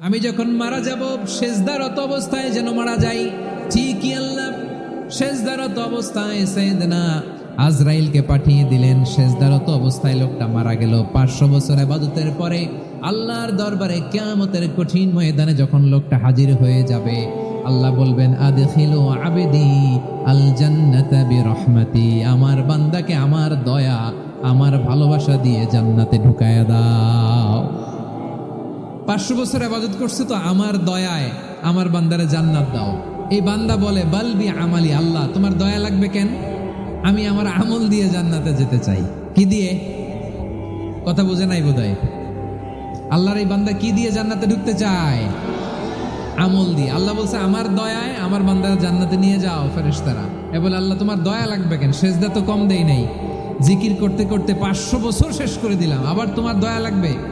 আমি যখন মারা যাব, শেষদারত অবস্থায় যেন মারা যাই। ঠিকই আল্লাহ, শেষদারত অবস্থায় সেদনা আজরাইলকে পাঠিয়ে দিলেন। শেষদারত অবস্থায় লোকটা মারা গেল। পাঁচশো বছর আবাদতের পরে আল্লাহর দরবারে কেয়ামতের কঠিন ময়দানে যখন লোকটা হাজির হয়ে যাবে, আল্লাহ বলবেন, আদখিলু আবেদি আল জান্নাতা বিরহমাতি, আমার বান্দাকে আমার দয়া, আমার ভালোবাসা দিয়ে জান্নাতে ঢুকায়া দাও। পাঁচশো বছর আবাদত করছে তো আমার দয়ায় আমার বান্দারে জান্নাত দাও। এই বান্দা বলে বালবি আমালি, আল্লাহ, তোমার দয়া লাগবে কেন? আমি আমার আমল দিয়ে জান্নাতে যেতে চাই। কি দিয়ে? কথা বুঝে নাই বোধহয়। আল্লাহর এই বান্দা কি দিয়ে জান্নাতে ঢুকতে চায়? আমল দিয়ে। আল্লাহ বলছে, আমার দয়ায় আমার বান্দারা জান্নাতে নিয়ে যাও, ফেরেশতারা। এ বলে, আল্লাহ, তোমার দয়া লাগবে কেন? সেজদা তো কম দেই নাই। জিকির করতে করতে পাঁচশো বছর শেষ করে দিলাম। আবার তোমার দয়া লাগবে?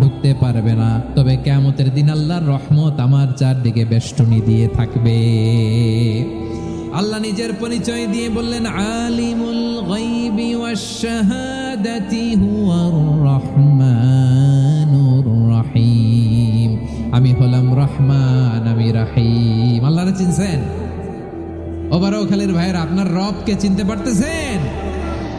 ঢুকতে পারবে না। তবে কেমতের দিন আল্লাহর রহমত আমার চারদিকে বেষ্টনী দিয়ে থাকবে। আল্লাহ নিজের পরিচয় দিয়ে বললেন, আলিমুল আমি হলাম রহমান, আমি রাহিম। আল্লাহরে চিনছেন? ওবারও খালির ভাইয়ের, আপনার রবকে চিনতে পারতেছেন?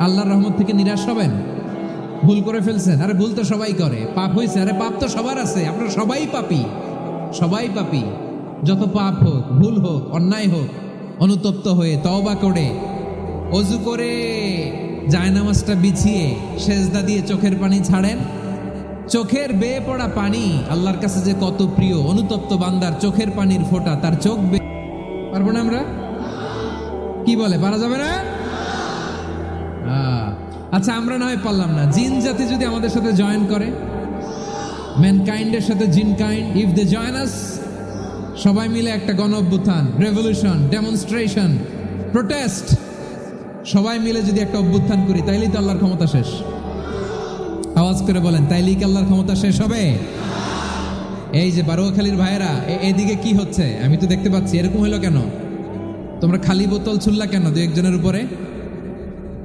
আল্লাহর রহমত থেকে নিরাশ হবেন? ভুল করে ফেলছেন। আরে ভুল তো সবাই করে। পাপ হয়েছে আরে পাপ তো সবার আছে। আমরা সবাই পাপি। সবাই পাপি। যত পাপ হোক, ভুল হোক, অন্যায় হোক, অনুতপ্ত হয়ে তওবা করে, অজু করে জায়নামাজটা বিছিয়ে সেজদা দিয়ে চোখের পানি ছাড়েন। চোখের বেয়ে পড়া পানি আল্লাহর কাছে যে কত প্রিয়, অনুতপ্ত বান্দার চোখের পানির ফোঁটা, তার চোখ বে পারব না আমরা? কি বলে? পারা যাবে না? আচ্ছা আমরা নয় পারলাম না। জিন জাতি যদি আমাদের সাথে জয়েন করে ম্যানকাইন্ডের সাথে jinn kind if they join us সবাই মিলে একটা গণ অভ্যুত্থান রেভলিউশন ডেমনস্ট্রেশন প্রোটেস্ট সবাই মিলে যদি একটা অভ্যুত্থান করি, তাইলেই তো আল্লাহর ক্ষমতা শেষ। আওয়াজ করে বলেন, তাইলেই কি আল্লাহর ক্ষমতা শেষ হবে? এই যে বারোয়াখালীর ভাইয়েরা এদিকে কি হচ্ছে? আমি তো দেখতে পাচ্ছি, এরকম হলো কেন? তোমরা খালি বোতল ছুললা কেন দু একজনের উপরে?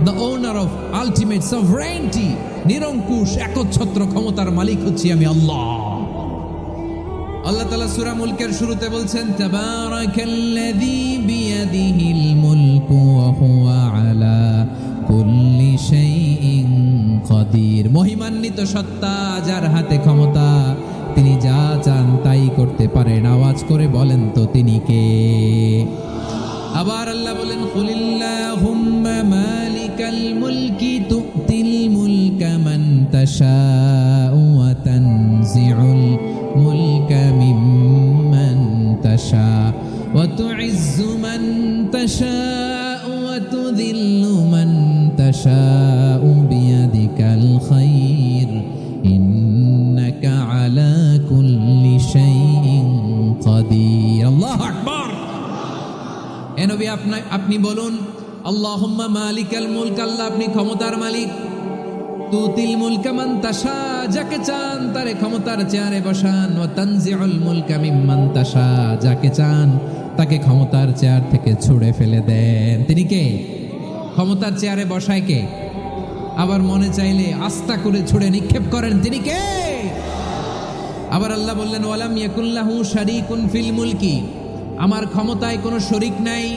the owner of ultimate sovereignty, নিরঙ্কুশ একচ্ছত্র ক্ষমতার মালিক হচ্ছি আমি আল্লাহ। আল্লাহ তালা সুরা মুলকের শুরুতে বলছেন মহিমান্বিত সত্তা যার হাতে ক্ষমতা তিনি যা চান তাই করতে পারেন। আওয়াজ করে বলেন তো তিনি কে? আবার আল্লাহ বলেন মালিকাল মুলকি তুতিল মুলকা মান তাশাউ ওয়া তানজিউল মুলকা মিম্মান তাশা ওয়া তুইজ্জু মান তাশাউ ওয়া তুযিল্লু মান তাশাউ বিয়াদিকাল খায়র ইন্নাকা কুল্লি শাইইন কাদির আল্লাহু আকবার এ নবী আপনি বলুন মালিকাল মুলক, আল্লাহ আপনি ক্ষমতার মালিক। যাকে চান তারে ক্ষমতার চেয়ারে বসান। ও যাকে চান তাকে ক্ষমতার চেয়ার থেকে ফেলে দেন। তিনি কে? ক্ষমতার চেয়ারে বসায় কে? আবার মনে চাইলে আস্থা করে ছুঁড়ে নিক্ষেপ করেন। তিনি কে? আবার আল্লাহ বললেন, ওয়ালাম ইয়াকুল্লাহু শারিকুন ফিল মুলকি। আমার ক্ষমতায় কোনো শরিক নাই।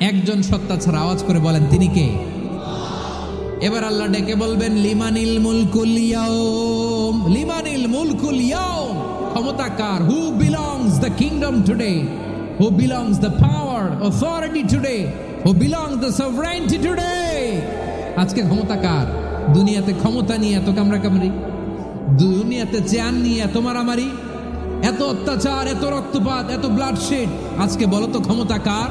একজন সত্তা ছাড়া আওয়াজ করে বলেন, তিনি কে? এবার আল্লাহ ডেকে বলবেন, লিমানিল মুলকুল ইয়াউম, লিমানিল মুলকুল ইয়াউম, ক্ষমতা কার? Who belongs the kingdom today who belongs the power authority today who belongs the sovereignty today আজকে ক্ষমতা কার? দুনিয়াতে ক্ষমতা নিয়ে এত কামড়া কামড়ি দুনিয়াতে চেয়ার নিয়ে এত মারামারি? এত অত্যাচার, এত রক্তপাত, এত ব্লাডশেড আজকে বলো তো ক্ষমতা কার?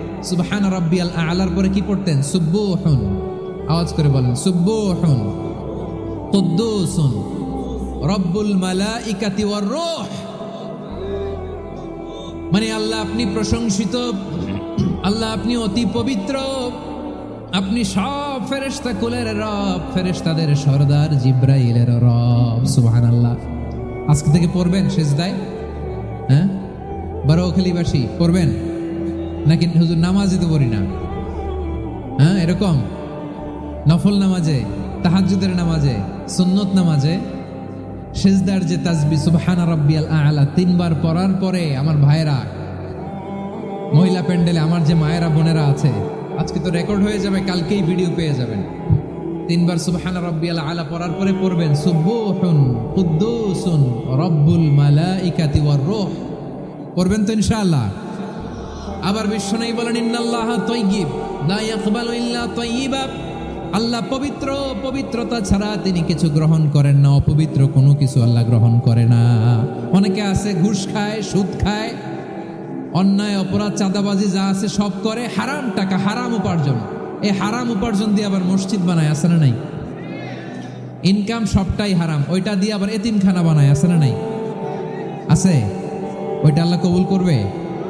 সুবহান রাব্বিয়াল আলার পরে কি পড়তেন? সুব্বুহুন আওয়াজ করে বলেন সুব্বুহুন কুদ্দুসুন। রব্বুল মালাইকাতি ওয়ার রূহ। মানে আল্লাহ আপনি প্রশংসিত, আল্লাহ আপনি অতি পবিত্র, আপনি সব ফেরেশতা কুলের রব, ফেরেশতাদের সর্দার জিব্রাইলের রব, সুবহানাল্লাহ। আজকে থেকে পড়বেন সেজদায় হ্যাঁ? বারোখালীবাসী, পড়বেন? নাকি হুজুর নামাজে তো পড়ি না? হ্যাঁ এরকম? নফল নামাজে, তাহাজ্জুদের নামাজে, সুন্নত নামাজে, সেজদার যে তাজবি সুবহানা রাব্বিয়াল আলা, তিনবার পড়ার পরে আমার ভাইয়েরা, মহিলা প্যান্ডেলে আমার যে মায়েরা, বোনেরা আছে, আজকে তো রেকর্ড হয়ে যাবে, কালকেই ভিডিও পেয়ে যাবেন। তিনবার সুবহান রাব্বিয়াল আলা পড়ার পরে পড়বেন, সুবহুন কুদ্দুসুন, রব্বুল মালাইকাতি ওয়ার রূহ। পড়বেন তো ইনশাআল্লাহ। আবার বিশ্ব বিশ্বনবী বলেন আল্লাহ পবিত্র, পবিত্রতা ছাড়া তিনি কিছু গ্রহণ করেন না, অপবিত্র কোনো কিছু আল্লাহ গ্রহণ করে না। অনেকে আছে, ঘুষ খায়, সুদ খায়, অন্যায়, অপরাধ, চাঁদাবাজি যা আছে সব করে, হারাম টাকা, হারাম উপার্জন। এই হারাম উপার্জন দিয়ে আবার মসজিদ বানায়, আছে না নাই? ইনকাম সবটাই হারাম, ওইটা দিয়ে আবার এতিমখানা বানায়, আছে না নাই? আছে? ওইটা আল্লাহ কবুল করবে?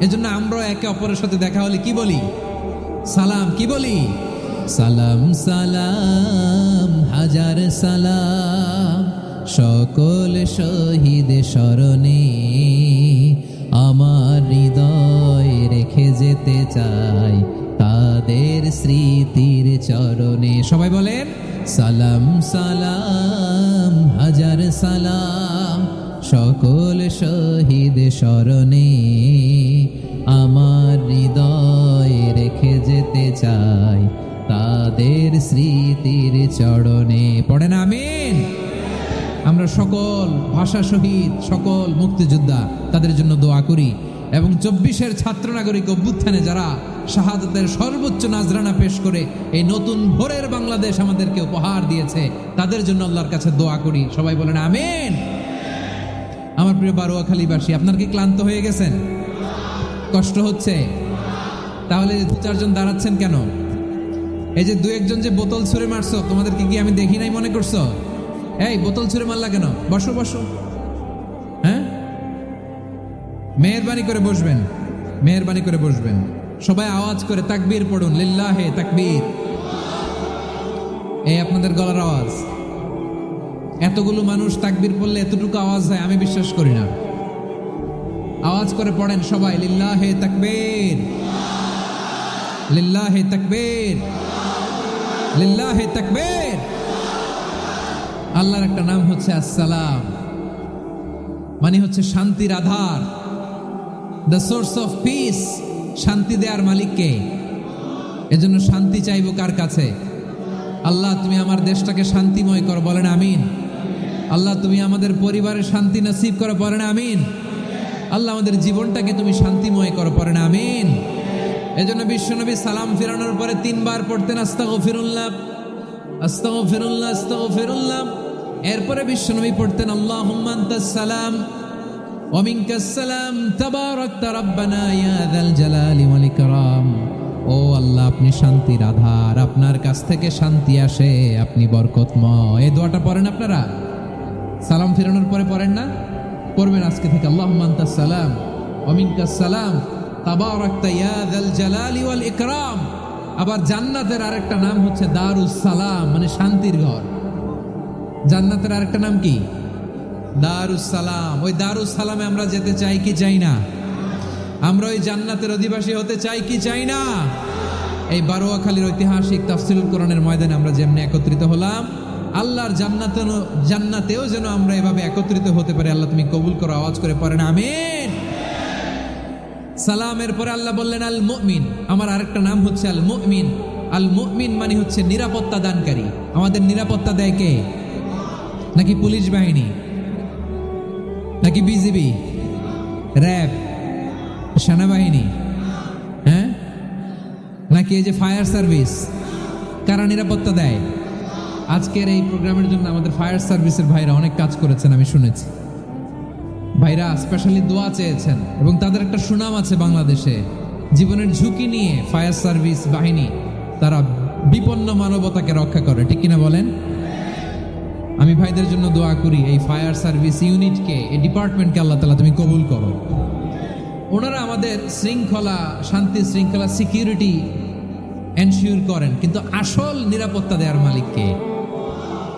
এজন্য আমরা একে অপরের সাথে দেখা হলে কি বলি? সালাম, কি বলি? সালাম সালাম, হাজার সালাম। সকল শহীদ স্মরণে আমার হৃদয় রেখে যেতে চাই তাদের স্মৃতির চরণে। সবাই বলেন, সালাম সালাম, হাজার সালাম। সকল শহীদ স্মরণে আমার হৃদয় রেখে যেতে চাই তাদের স্মৃতির চরণে। পড়েন আমিন। আমরা সকল ভাষা শহীদ, সকল মুক্তিযোদ্ধা তাদের জন্য দোয়া করি এবং চব্বিশের ছাত্র নাগরিক অভ্যুত্থানে যারা শাহাদতের সর্বোচ্চ নাজরানা পেশ করে এই নতুন ভোরের বাংলাদেশ আমাদেরকে উপহার দিয়েছে, তাদের জন্য আল্লাহর কাছে দোয়া করি। সবাই বলেন আমিন। আমার প্রিয় বারোয়াখালীবাসী আপনার কি ক্লান্ত হয়ে গেছেন? কষ্ট হচ্ছে? তাহলে দু চারজন দাঁড়াচ্ছেন কেন? এই যে দু একজন যে বোতল ছুঁড়ে মারছো, তোমাদেরকে কি আমি দেখি নাই মনে করছ? এই, বোতল ছুঁড়ে মারলা কেন? বসো বসো। হ্যাঁ? মেহরবানি করে বসবেন। মেহরবানি করে বসবেন। সবাই আওয়াজ করে তাকবীর পড়ুন। লিল্লাহে তাকবীর। এই আপনাদের গলার আওয়াজ। এতগুলো মানুষ তাকবির পড়লে এতটুকু আওয়াজ হয় আমি বিশ্বাস করি না। আওয়াজ করে পড়েন সবাই, লিল্লাহে তাকবীর। লিল্লাহে তাকবীর। লিল্লাহে তাকবীর। আল্লাহর একটা নাম হচ্ছে আসসালাম। মানে হচ্ছে শান্তির আধার। The source of peace. শান্তি দেওয়ার মালিককে এজন্য শান্তি চাইব কার কাছে? আল্লাহ, তুমি আমার দেশটাকে শান্তিময় করো। বলেন, আমিন। আল্লাহ, তুমি আমাদের পরিবারের শান্তি নসিব করো না, আমিন। আল্লাহ, আমাদের জীবনটাকে তুমি শান্তিময় করো না, আমিন। এজন্য বিশ্বনবী সালাম ফিরানোর পরে তিনবার পড়তেন আস্তাগ ফিরুল্লাহ আস্তাগ ফিরুল্লাহ আস্তাগ ফিরুল্লাহ এরপরে বিশ্বনবী পড়তেন আল্লাহ সালাম ওমিনকাস সালাম, তাবারাকতা রাব্বানা ইয়া যাল জালালি ওয়াল ইকরাম। ও আল্লাহ, আপনি শান্তির আধার, আপনার কাছ থেকে শান্তি আসে, আপনি বরকতময়। এই দোয়াটা পড়েন আপনারা? সালাম ফেরানোর পরে পড়েন না? পড়বেন আজকে থেকে আল্লাহ সালাম অমিনকাস সালাম আবার জান্নাতের আরেকটা নাম হচ্ছে দারুস সালাম মানে শান্তির ঘর। জান্নাতের আরেকটা নাম কি? দারুস সালাম। ওই দারুস সালামে আমরা যেতে চাই কি চাই না? আমরা ওই জান্নাতের অধিবাসী হতে চাই কি চাই না? এই বারোয়াখালীর ঐতিহাসিক তাফসিলুল কোরআনের ময়দানে আমরা যেমনি একত্রিত হলাম আল্লাহর জান্নাত জান্নাতেও যেন আমরা এভাবে একত্রিত হতে পারি। আল্লাহ, তুমি কবুল করো, আওয়াজ করে পড়েন আমিন। সালামের পরে আল্লাহ বললেন, আল মুমিন। আমার আরেকটা নাম হচ্ছে আল মুমিন। আল মুমিন মানে হচ্ছে নিরাপত্তা দানকারী। আমাদের নিরাপত্তা দেয় কে? নাকি পুলিশ বাহিনী? নাকি বিজিবি? র্যাব? সেনাবাহিনী? হ্যাঁ? নাকি এই যে ফায়ার সার্ভিস? কারা নিরাপত্তা দেয়? আজকের এই প্রোগ্রামের জন্য আমাদের ফায়ার সার্ভিসের ভাইরা অনেক কাজ করেছেন, আমি শুনেছি। ভাইরা স্পেশালি দোয়া চেয়েছেন এবং তাদের একটা সুনাম আছে বাংলাদেশে। জীবনের ঝুঁকি নিয়ে ফায়ার সার্ভিস বাহিনী তারা বিপন্ন মানবতাকে রক্ষা করে, ঠিক কিনা বলেন? আমি ভাইদের জন্য দোয়া করি এই ফায়ার সার্ভিস ইউনিটকে, এই ডিপার্টমেন্টকে আল্লাহ তালা তুমি কবুল করো। ওনারা আমাদের শৃঙ্খলা, শান্তি, শৃঙ্খলা সিকিউরিটি এনশিওর করেন, কিন্তু আসল নিরাপত্তা দেওয়ার মালিককে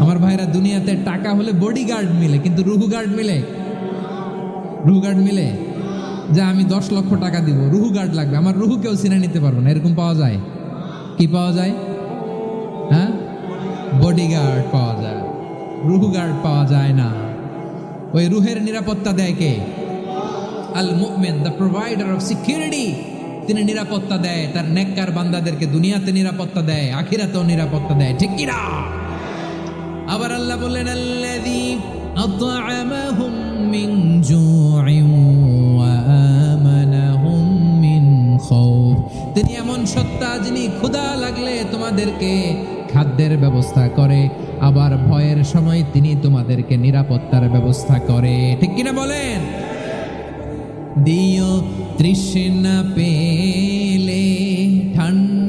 আমার ভাইরা দুনিয়াতে টাকা হলে বডিগার্ড মিলে, কিন্তু রুহু গার্ড মিলে? রুহু গার্ড মিলে? যে আমি দশ লক্ষ টাকা দিব রুহু গার্ড লাগবে। আমার রুহু কেউ চিনে নিতে পারব না, এরকম পাওয়া যায়? কি পাওয়া যায়? হ্যাঁ? বডিগার্ড পাওয়া যায়। রুহু গার্ড পাওয়া যায় না। ওই রুহের নিরাপত্তা দেয় কে? আল মুমিন দ্য প্রোভাইডার অফ সিকিউরিটি তিনি নিরাপত্তা দেয়, তার নেককার বান্দাদেরকে দুনিয়াতে নিরাপত্তা দেয়, আখিরাতেও নিরাপত্তা দেয়। ঠিক কিনা আবার আল্লাহ বললেন, আল্লাযী আত'আমাহুম মিন জু'ইন ওয়া তিনি এমন সত্তা যিনি ক্ষুধা লাগলে তোমাদেরকে খাদ্যের ব্যবস্থা করে, আবার ভয়ের সময় তিনি তোমাদেরকে নিরাপত্তার ব্যবস্থা করে। ঠিক কিনা বলেন? দিও তৃষ্ণা পেলে ঠান্ডা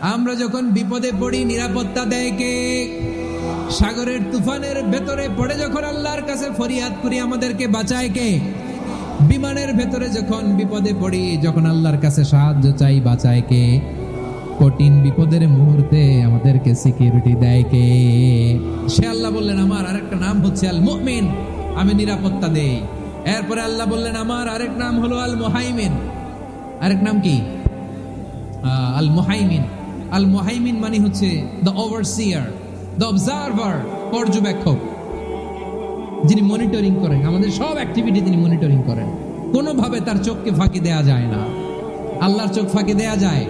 আমরা যখন বিপদে পড়ি, নিরাপত্তা দেয় কে? সাগরের তুফানের ভেতরে পড়ে যখন আল্লাহর কাছে ফরিয়াদ করি, আমাদেরকে বাঁচায় কে? বিমানের ভেতরে যখন বিপদে পড়ি, যখন আল্লাহর কাছে সাহায্য চাই, বাঁচায় কে? কঠিন বিপদের মুহূর্তে আমাদেরকে সিকিউরিটি দেয় কে? সে আল্লাহ বললেন, আমার আরেকটা নাম হচ্ছে আল মুমিন আমি নিরাপত্তা দেই। এরপরে আল্লাহ বললেন, আমার আরেক নাম হলো আল মুহাইমিন আরেক নাম কি? আল মুহাইমিন আল মুহাইমিন মানে হচ্ছে দ্য ওভারসিয়ার দ্য অবজারভার পর্যবেক্ষক, যিনি মনিটরিং করেন। আমাদের সব অ্যাক্টিভিটি তিনি মনিটরিং করেন। কোনোভাবে তার চোখকে ফাঁকি দেয়া যায় না। আল্লাহর চোখ ফাঁকি দেয়া যায়।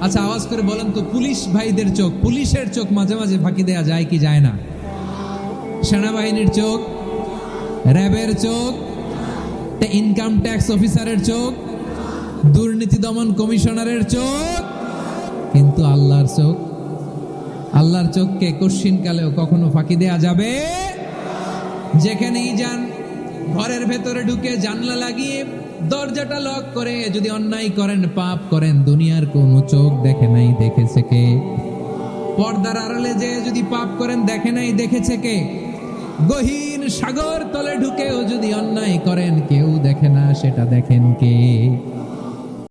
আচ্ছা আওয়াজ করে বলেন তো, পুলিশ ভাইদের চোখ, পুলিশের চোখ মাঝে মাঝে ফাঁকি দেয়া যায় কি যায় না? সেনাবাহিনীর চোখ, র্যাবের চোখ ইনকাম ট্যাক্স অফিসারের চোখ, দুর্নীতি দমন কমিশনারের চোখ কিন্তু আল্লাহর চোখ, আল্লাহর চোখকে কশিন কালেও কখনো ফাঁকি দেয়া যাবে? যেখানেই যান, ঘরের ভেতরে ঢুকে জানলা লাগিয়ে দরজাটা লক করে যদি অন্যায় করেন, পাপ করেন, দুনিয়ার কোনো চোখ দেখে নাই, দেখেছে কে? পর্দার আড়ালে যে যদি পাপ করেন, দেখে নাই, দেখেছে কে? গহীন সাগর তলে ঢুকেও যদি অন্যায় করেন, কেউ দেখে না, সেটা দেখেন কে?